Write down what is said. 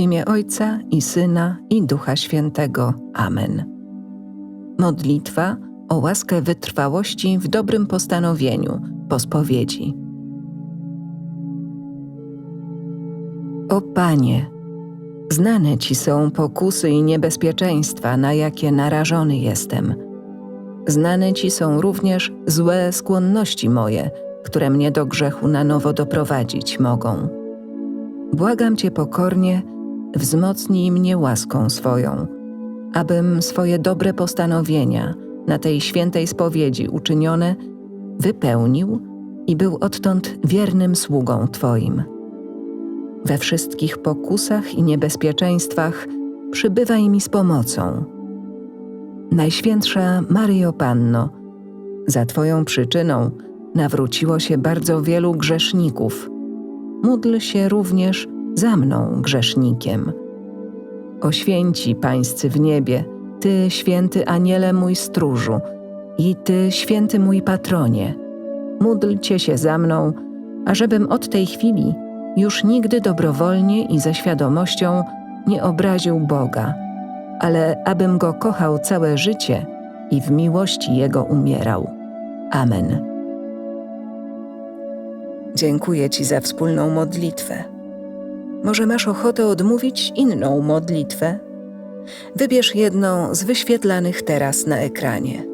imię Ojca i Syna i Ducha Świętego. Amen. Modlitwa o łaskę wytrwałości w dobrym postanowieniu po spowiedzi. O Panie, znane Ci są pokusy i niebezpieczeństwa, na jakie narażony jestem. Znane Ci są również złe skłonności moje, które mnie do grzechu na nowo doprowadzić mogą. Błagam Cię pokornie, wzmocnij mnie łaską swoją, abym swoje dobre postanowienia na tej świętej spowiedzi uczynione wypełnił i był odtąd wiernym sługą Twoim. We wszystkich pokusach i niebezpieczeństwach przybywaj mi z pomocą. Najświętsza Maryjo Panno, za Twoją przyczyną nawróciło się bardzo wielu grzeszników. Módl się również za mną, grzesznikiem. O święci pańscy w niebie, Ty, święty aniele mój stróżu, i Ty, święty mój patronie, módlcie się za mną, ażebym od tej chwili już nigdy dobrowolnie i ze świadomością nie obraził Boga, ale abym Go kochał całe życie i w miłości Jego umierał. Amen. Dziękuję Ci za wspólną modlitwę. Może masz ochotę odmówić inną modlitwę? Wybierz jedną z wyświetlanych teraz na ekranie.